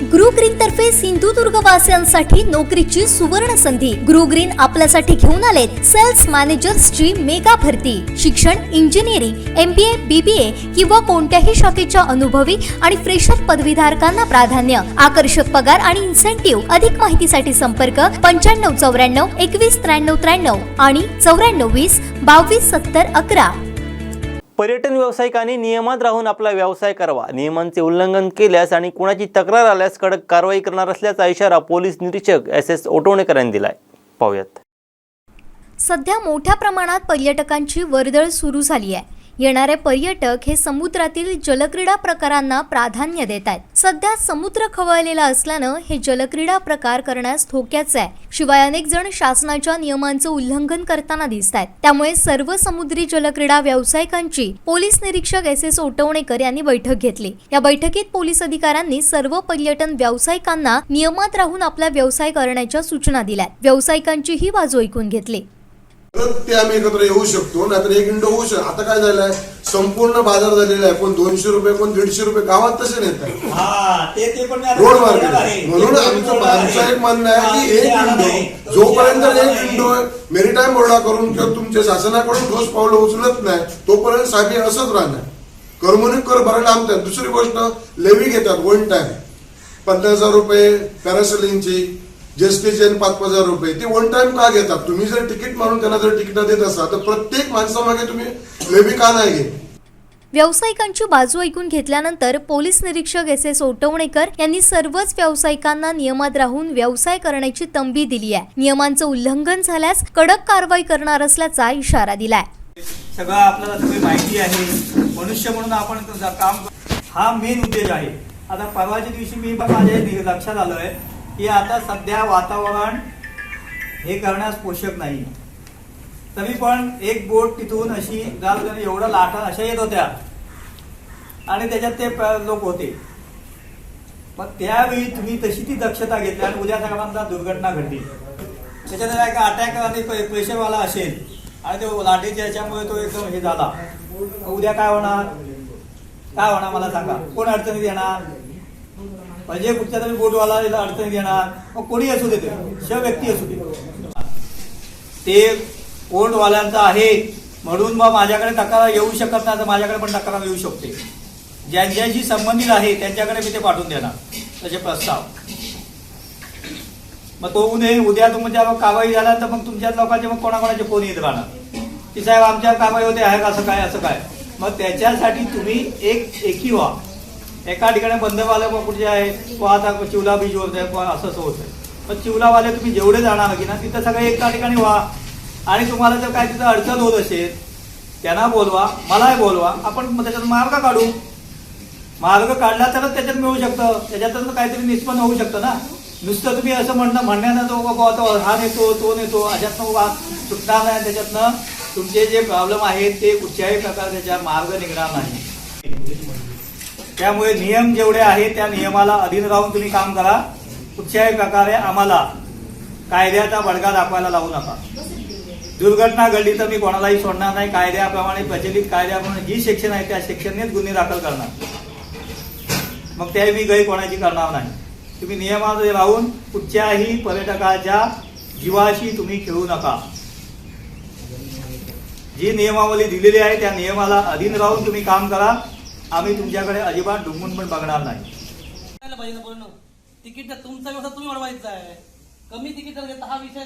ग्रू green तर्फे सिंधुदुर्ग वासियांसाठी नोकरीची सुवर्ण संधी. ग्रू ग्रीन आपल्यासाठी घेऊन आलेत सेल्स मॅनेजर्सची मेगा भरती. शिक्षण इंजिनिअरिंग एम बी बी बी ए किंवा कोणत्याही शाखेच्या अनुभवी आणि फ्रेशर पदवीधारकांना प्राधान्य. आकर्षक पगार आणि इन्सेंटिव्ह अधिक माहितीसाठी संपर्क पंच्याण्णव चौऱ्याण्णव एकवीस त्र्याण्णव त्र्याण्णव आणि चौऱ्याण्णव वीस बावीस सत्तर अकरा. पर्यटन व्यावसायिकांनी नियमात राहून आपला व्यवसाय करावा. नियमांचे उल्लंघन केल्यास आणि कुणाची तक्रार आल्यास कडक कारवाई करणार असल्याचा इशारा पोलीस निरीक्षक एस एस ओटवणेकर यांनी दिलाय. पाहूयात. सध्या मोठ्या प्रमाणात पर्यटकांची वर्दळ सुरू झाली आहे. येणारे पर्यटक हे समुद्रातील जलक्रीडा प्रकारांना प्राधान्य देत आहेत. सध्या समुद्र खवळलेला असल्यानं हे जलक्रीडा प्रकार करण्यास धोक्याचे आहे. शिवाय अनेक जण शासनाच्या नियमांचं उल्लंघन करताना दिसत आहेत. त्यामुळे सर्व समुद्री जलक्रीडा व्यावसायिकांची पोलीस निरीक्षक एस एस ओटवणेकर यांनी बैठक घेतली. या बैठकीत पोलीस अधिकाऱ्यांनी सर्व पर्यटन व्यावसायिकांना नियमात राहून आपला व्यवसाय करण्याच्या सूचना दिल्या व्यावसायिकांची ही बाजू ऐकून घेतली. परत ते आम्ही एकत्र येऊ शकतो नाहीतर एक इंडो होऊ शकतो. आता काय झालंय? संपूर्ण बाजार झालेला आहे. कोण दोनशे रुपये कोण दीडशे रुपये गावात तसे नेत हा रोड मार्केट. म्हणून आमचं. आमचं एक म्हणणं आहे की एक. विंडो जोपर्यंत एक विंडो मेरीटाईम बोर्डाकडून किंवा तुमच्या शासनाकडून ठोस पावलं उचलत नाही तोपर्यंत साहेब असंच राहणार. करमणूक कर भरायला आमच्या दुसरी गोष्ट लेवी घेतात वन टाइम पन्नास हजार रुपये पॅरासेलिंगची जस्टिस पाच पाच हजार रुपये ते वन टाइम का घेतात? तुम्ही जर तिकीट मारून त्यांना जर तिकीट देत असाल तर प्रत्येक माणसामागे तुम्ही लेवी का नाही घेत? व्यावसायिकांची बाजू ऐकून घेतल्यानंतर पोलीस निरीक्षक एस एस ओटवणेकर यांनी सर्वच व्यावसायिकांना नियमात राहून व्यवसाय करण्याची तंबी दिली आहे. नियमांचं उल्लंघन झाल्यास कडक कारवाई करणार असल्याचा इशारा दिलाय. सगळं आपल्याला सगळी माहिती आहे. मनुष्य म्हणून आपण काम हा मेन उद्देश आहे. आता परवाच्या दिवशी मी माझ्या लक्षात आलंय. की आता सध्या वातावरण हे करण्यास पोषक नाही. तरी पण एक बोट तिथून अशी जाल एवढं लाटा अशा येत होत्या. आणि त्याच्यात ते लोक होते. मग त्यावेळी तुम्ही तशी ती दक्षता घेतली आणि उद्या सगळ्यांना दुर्घटना घडली. त्याच्यात एक अटॅक आणि पे- असेल आणि तो लाठीच्या याच्यामुळे तो एकदम हे झाला. उद्या काय होणार? काय होणार मला सांगा? कोण अडचणीत येणार? म्हणजे कुठच्या तरी बोटवाला अडचण घेणार मग कोणी असू दे ते. श व्यक्ती असू दे. ते बोटवाल्यांचं आहे म्हणून मग माझ्याकडे तक्रार येऊ शकत नाही तर माझ्याकडे पण तक्रार येऊ शकते. ज्यांच्याशी संबंधित आहे त्यांच्याकडे मी ते पाठवून देणार. तसे प्रस्ताव. मग तो उन्हे उद्या तुमच्या मग कारवाई झाला तर मग तुमच्या लोकांचे मग कोणाकोणाचे फोन येत राहणार? की साहेब आमच्या कारवाई होते आहे का असं काय असं काय? मग त्याच्यासाठी तुम्ही एक एकी व्हा. एका ठिकाणी बंदवाले मग कुठे आहे तो आता चिवला बीच होत आहे असं असं होत आहे पण चिवलावाले तुम्ही जेवढे जाणार की ना तिथं सगळे एका ठिकाणी व्हा. आणि तुम्हाला जर काय तिथं अडचण होत असेल त्यांना बोलवा मलाही बोलवा. आपण त्याच्यात मार्ग काढू. मार्ग काढला तरच त्याच्यात मिळू शकतं. त्याच्यातच काहीतरी निष्पन्न होऊ शकतं ना. नुसतं तुम्ही असं म्हणणं म्हणण्यानं जो बाबा तो हा नेतो तो नेतो अशातनं वा सुटणार नाही. त्याच्यातनं तुमचे जे प्रॉब्लेम आहेत ते कुठच्याही प्रकारे त्याच्या मार्ग निघणार नाही. त्यामुळे नियम जेवढे आहेत त्या नियमाला अधीन राहून तुम्ही काम करा. कुठच्याही प्रकारे आम्हाला कायद्याचा बडगा दाखवायला लावू नका. दुर्घटना घडली तर मी कोणालाही सोडणार नाही. कायद्याप्रमाणे प्रचलित कायद्याप्रमाणे जी सेक्शन आहे त्या सेक्शननेच गुन्हे दाखल करणार. मग त्याही मी गै कोणाची करणार नाही. तुम्ही नियमामध्ये राहून कुठच्याही पर्यटकाच्या जीवाशी तुम्ही खेळू नका. जी नियमावली दिलेली आहे त्या नियमाला अधीन राहून तुम्ही काम करा. आम्ही तुमच्याकडे अजिबात डुंबून पण बघणार नाही. पाहिजे ना तिकीट तुमचा व्यवसाय तुम्ही वाढवायचा आहे. कमी तिकीट जर घेता हा विषय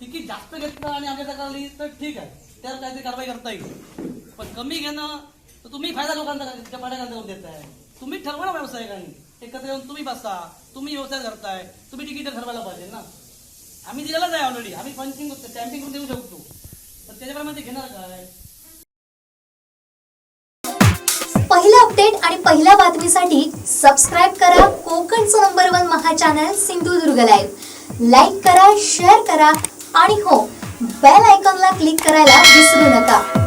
तिकीट जास्त घेतलं आणि आम्ही तक्रारली तर ठीक आहे. त्यावर काहीतरी कारवाई करता येईल. पण कमी घेणं तर तुम्ही फायदा लोकांचा त्या पर्यटकांचा करून देताय तुम्ही ठरवा ना व्यावसायिकांनी. एकत्र येऊन तुम्ही बसा. तुम्ही व्यवसाय करताय. तुम्ही तिकीट ठरवायला पाहिजे ना. आम्ही दिलेलंच आहे ऑलरेडी आम्ही पंचिंग स्टॅम्पिंग करून देऊ शकतो. तर त्याच्याप्रमाणे ते घेणार काय? अपडेट आणि पहिल्या बातमीसाठी सबस्क्राईब करा कोकणचं number one Maha channel Sindhudurg live like करा शेअर करा आणि हो बेल आयकॉनला क्लिक करायला विसरू नका.